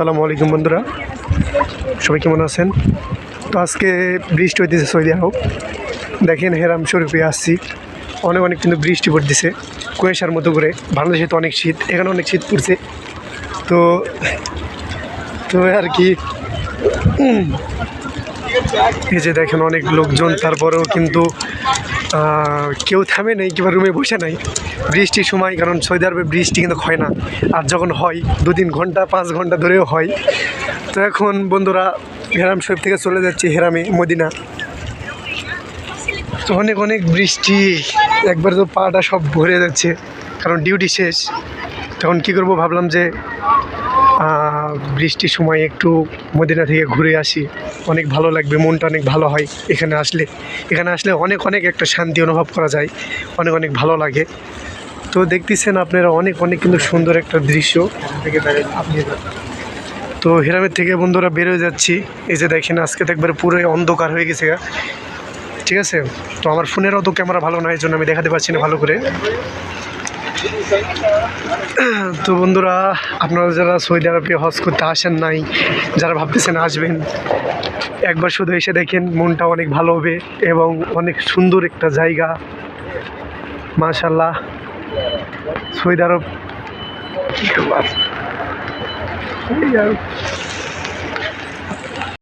আসসালামু আলাইকুম বন্ধুরা। সবাই কেমন আছেন? তো আজকে বৃষ্টি হইতেছে সৌদি আরব। দেখেন হেরাম শরীফে আসছি। অনেক অনেক কিন্তু বৃষ্টি পড়তেছে। কুয়েশার মতো করে। বাংলাদেশে তো অনেক শীত। এখানে অনেক শীত পড়ছে। তো তো আর কি এই যে দেখেন অনেক লোকজন, তারপরেও কিন্তু কেউ থামে নেই কিংবা রুমে বসে নাই। বৃষ্টির সময়, কারণ সৌদি আরবে বৃষ্টি কিন্তু হয় না। আর যখন হয় দু তিন ঘণ্টা, পাঁচ ঘণ্টা ধরেও হয়। তো এখন বন্ধুরা হেরাম শরীফ থেকে চলে যাচ্ছি হেরামে, মদিনা। তো অনেক অনেক বৃষ্টি, একবার তো পাটা সব ভরে যাচ্ছে, কারণ ডিউটি শেষ। তখন কী করব ভাবলাম যে বৃষ্টির সময় একটু মদিনা থেকে ঘুরে আসি। অনেক ভালো লাগবে, মনটা অনেক ভালো হয় এখানে আসলে। এখানে আসলে অনেক অনেক একটা শান্তি অনুভব করা যায়, অনেক অনেক ভালো লাগে। তো দেখতেছেন আপনারা অনেক অনেক কিন্তু সুন্দর একটা দৃশ্য। তো হেরামের থেকে বন্ধুরা বেরোয় যাচ্ছি। এই যে দেখেন, আজকে তো একবারে পুরো অন্ধকার হয়ে গেছে ঠিক আছে? তো আমার ফোনের অত ক্যামেরা ভালো না, এই জন্য আমি দেখাতে পারছি না ভালো করে। তো বন্ধুরা, আপনারা যারা সৌদি আরবে হজ করতে আসেন নাই, যারা ভাবতেছেন আসবেন, একবার শুধু এসে দেখেন, মনটা অনেক ভালো হবে এবং অনেক সুন্দর একটা জায়গা। মাশাল্লাহ সৌদি আরব।